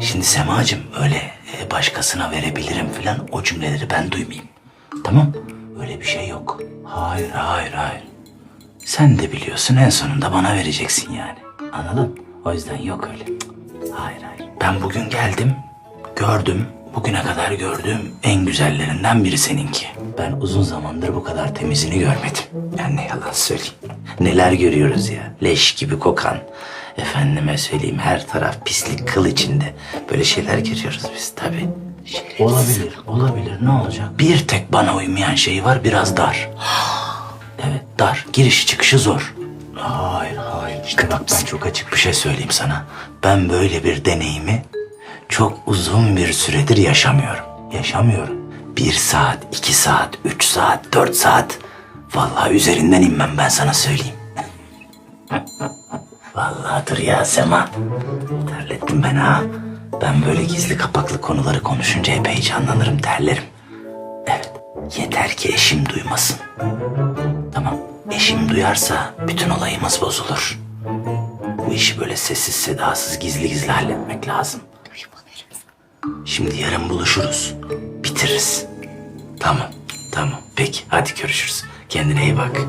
Şimdi Semacığım öyle e, başkasına verebilirim falan o cümleleri ben duymayayım. Tamam? Öyle bir şey yok. Hayır, hayır, hayır. Sen de biliyorsun en sonunda bana vereceksin yani. Anladın? O yüzden yok öyle. Hayır, hayır. Ben bugün geldim, gördüm. Bugüne kadar gördüğüm en güzellerinden biri seninki. Ben uzun zamandır bu kadar temizini görmedim. Ben ne yalan söyleyeyim. Neler görüyoruz ya. Leş gibi kokan. Efendime söyleyeyim her taraf pislik kıl içinde. Böyle şeyler görüyoruz biz tabii. Olabilir, olabilir. Ne olacak? Bir tek bana uymayan şey var, biraz dar. Evet, dar. Girişi çıkışı zor. Hayır, hayır. İşte bak ben çok açık bir şey söyleyeyim sana. Ben böyle bir deneyimi çok uzun bir süredir yaşamıyorum. Yaşamıyorum. Bir saat, iki saat, üç saat, dört saat. Vallahi üzerinden inmem ben sana söyleyeyim. Vallahidir ya Sema. Terlettim ben ha. Ben böyle gizli kapaklı konuları konuşunca hep heyecanlanırım, terlerim. Evet, yeter ki eşim duymasın. Tamam, eşim duyarsa bütün olayımız bozulur. Bu işi böyle sessiz sedasız gizli gizli halletmek lazım. Şimdi yarın buluşuruz. Bitiririz. Tamam, tamam. Peki, hadi görüşürüz. Kendine iyi bak.